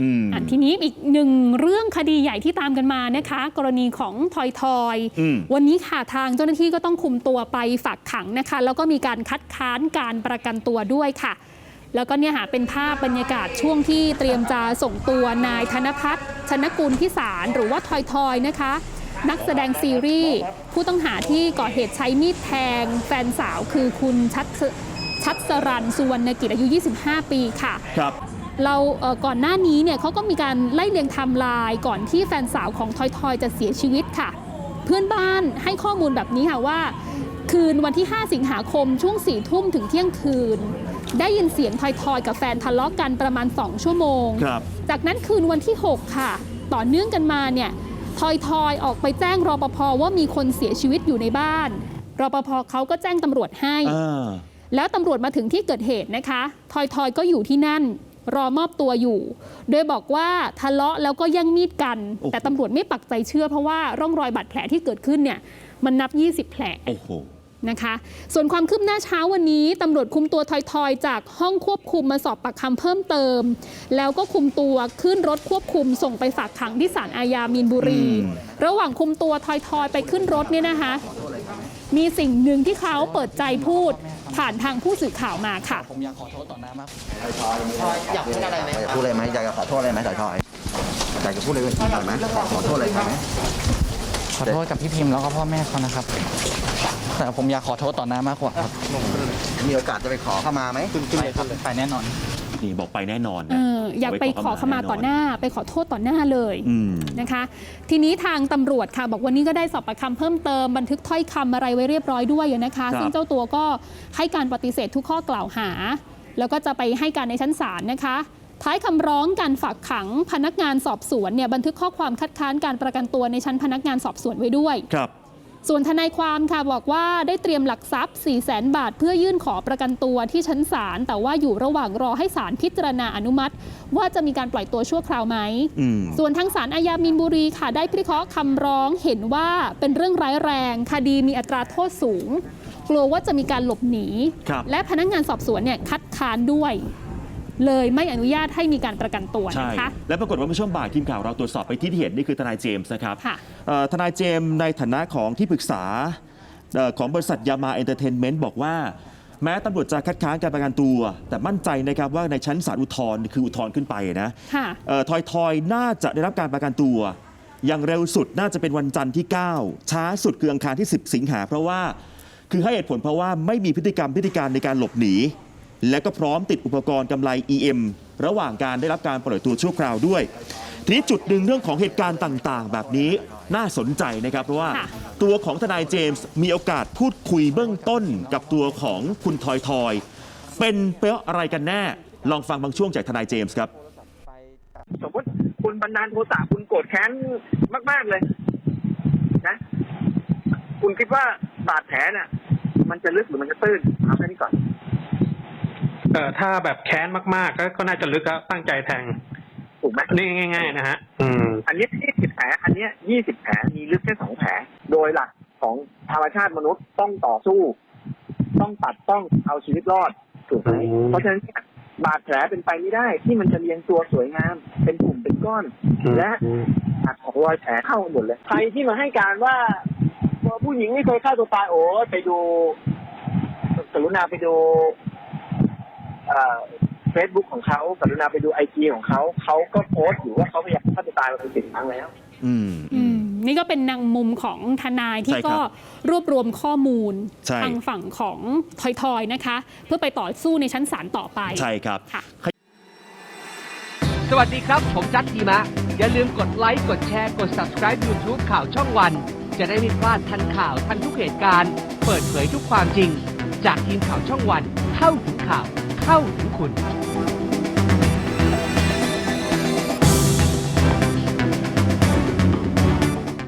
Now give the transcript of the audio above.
อืมอะทีนี้อีกหนึ่งเรื่องคดีใหญ่ที่ตามกันมานะคะ กรณีของทอยทอยอืมวันนี้ค่ะทางเจ้าหน้าที่ก็ต้องคุมตัวไปฝากขังนะคะ แล้วก็มีการคัดค้านการประกันตัวด้วยค่ะ แล้วก็เนี่ยหาเป็นภาพบรรยากาศช่วงที่เตรียมจะส่งตัวนายธนพัฒน์ชนกุลพิสารหรือว่าทอยทอยนะคะ นักแสดงซีรีส์ผู้ต้องหาที่ก่อเหตุใช้มีดแทง แฟนสาวคือคุณชัดชัดสรันสุวรรณกิจอายุ 25 ปีค่ะครับ เราเอ่อก่อนหน้านี้เนี่ยเขาก็มีการไล่เลียงไทม์ไลน์ก่อนที่แฟนสาวของทอยทอยจะเสียชีวิตค่ะ เพื่อนบ้านให้ข้อมูลแบบนี้ค่ะว่า คืนวันที่ 5 สิงหาคมช่วง4ี่ทุ่มถึงเที่ยงคืน ได้ยินเสียงทอยทอยกับแฟนทะเลาะกันประมาณ 2 ชั่วโมงครับจากนั้นคืนวันที่ 6 ค่ะ ต่อเนื่องกันมาเนี่ยทอยทอยออกไปแจ้งรปภว่ามีคนเสียชีวิตอยู่ในบ้านรปภเขาก็แจ้งตำรวจให้อ่าแล้วตำรวจมาถึงที่เกิดเหตุนะคะ ทอยทอยก็อยู่ที่นั่น รอมอบตัวอยู่ โดยบอกว่าทะเลาะแล้วก็แย่งมีดกันโอ้โหแต่ตำรวจไม่ปักใจเชื่อเพราะว่าร่องรอยบาดแผลที่เกิดขึ้นเนี่ยมันนับ 20 แผลโอ้โหนะคะส่วนความคืบหน้าเช้าวันนี้ตำรวจคุมตัวทอยทอยจากห้องควบคุมมาสอบปากคำเพิ่มเติม แล้วก็คุมตัวขึ้นรถควบคุมส่งไปฝากขังที่ศาลอาญามีนบุรีอืมระหว่างคุมตัวทอยทอยไปขึ้นรถเนี่ยนะคะ มีสิ่งหนึ่งที่เขาเปิดใจพูด ผ่านทางผู้สื่อข่าวมาค่ะ ผมอยากขอโทษต่อหน้ามากอยากพูดอะไรไหมอยากพูดอะไรไหมอยากจะขอโทษอะไรไหมถอยถอยอยากจะพูดอะไรหน่อยไหมขอขอโทษอะไรไหมขอโทษกับพี่พิมพ์แล้วก็พ่อแม่เขานะครับ แต่ผมอยากขอโทษต่อหน้ามากกว่าครับ มีโอกาสจะไปขอเข้ามาไหมไปครับไปแน่นอน นี่บอกไปแน่นอนเอนะ ออยากไปขอขมาต่อหน้า ไปขอโทษต่อหน้าเลยอืม นะคะ ทีนี้ทางตำรวจค่ะ บอกวันนี้ก็ได้สอบปากคำเพิ่มเติมบันทึกถ้อยคำอะไรไว้เรียบร้อยด้วยนะคะ ครับ ซึ่งเจ้าตัวก็ให้การปฏิเสธทุกข้อกล่าวหา แล้วก็จะไปให้การในชั้นศาลนะคะ ท้ายคำร้องการฝากขังพนักงานสอบสวนเนี่ยบันทึกข้อความคัดค้านการประกันตัวในชั้นพนักงานสอบสวนไว้ด้วย ครับ ส่วนทนายความค่ะบอกว่าได้เตรียมหลักทรัพย์ 4 0 0แสนบาท เพื่อยื่นขอประกันตัวที่ชั้นศาลแต่ว่าอยู่ระหว่างรอให้ศาลพิจารณาอนุมัติ ว่าจะมีการปล่อยตัวชั่วคราวไหมอืมส่วนทางศาลอาญามีนบุรีค่ะ ได้พิเคราะห์คำร้องเห็นว่าเป็นเรื่องร้ายแรง คดีมีอัตราโทษสูง กลัวว่าจะมีการหลบหนีครับและพนักงานสอบสวนเนี่ยคัดค้านด้วย เลยไม่อนุญาตให้มีการประกันตัวใช่นะคะ และปรากฏว่าเมื่อช่วงบ่ายทีมข่าวเราตรวจสอบไปที่ที่เห็นนี่คือทนายเจมส์นะครับค่ะเอ่อทนายเจมส์ในฐานะของที่ปรึกษาเอ่อของบริษัทยามาเอนเตอร์เทนเมนต์บอกว่า แม้ตำรวจจะคัดค้านการประกันตัว แต่มั่นใจนะครับว่าในชั้นศาลอุทธรณ์คืออุทธรณ์ขึ้นไปนะค่ะเอ่อทอยทอยน่าจะได้รับการประกันตัว อย่างเร็วสุดน่าจะเป็นวันจันทร์ที่ 9 ช้าสุดคืออังคารที่ 10 สิงหาเพราะว่าคือให้เหตุผลเพราะว่าไม่มีพฤติกรรมพฤติการในการหลบหนี และก็พร้อมติดอุปกรณ์กำไร EM ระหว่างการได้รับการปล่อยตัวชั่วคราวด้วย ทีนี้จุดหนึ่งเรื่องของเหตุการณ์ต่างๆ แบบนี้น่าสนใจนะครับ เพราะว่าค่ะตัวของทนายเจมส์มีโอกาสพูดคุยเบื้องต้นกับตัวของคุณทอยทอย เป็นเพราะอะไรกันแน่ ลองฟังบางช่วงจากทนายเจมส์ครับ สมมติคุณบันดาลโทสะคุณโกรธแค้นมาก ๆ เลยนะ คุณคิดว่าบาดแผลน่ะ มันจะลึกหรือมันจะตื้นเอาแค่นี้ก่อน เอ่อถ้าแบบแค้นมากๆ ก็ก็น่าจะลึกครับตั้งใจแทงถูกไหมนี่ง่าย ๆ นะฮะ อืม อันนี้ยี่สิบแผลอันเนี้ยี่สิบแผลมีลึกแค่สองแผลโดยหลักของธรรมชาติมนุษย์ต้องต่อสู้ ต้องตัดต้องเอาชีวิตรอดถูกไหมอืม เพราะฉะนั้นเนี่ยบาดแผลเป็นไปไม่ได้ ที่มันจะเรียงตัวสวยงาม เป็นกลุ่มเป็นก้อน และอืมหักของรอยแผลเข้าหมดเลย ใครที่มาให้การว่าผู้หญิงไม่เคยฆ่าตัวตายโอ้ไปดูกรุณาไปดู เฟซบุ๊กของเขากรุณาไปดูไอจีของเขาเขาก็โพสต์อยู่ว่าเขาพยายามฆ่าตัวตายมาเป็นสิบครั้งแล้ว อืม อืมนี่ก็เป็นนางมุมของทนายที่ใช่ครัก็บรวบรวมข้อมูลใช่ ทางฝั่งของทอยๆนะคะ เพื่อไปต่อสู้ในชั้นศาลต่อไป ใช่ครับ ค่ะ สวัสดีครับ ผมจัดทีมะ อย่าลืมกดไลค์ กดแชร์ กด subscribe YouTube ข่าวช่องวัน จะได้ไม่พลาดทันข่าวทันทุกเหตุการณ์ เปิดเผยทุกความจริง จากทีมข่าวช่องวัน เข้าถึงข่าว เข้าถึงคุณ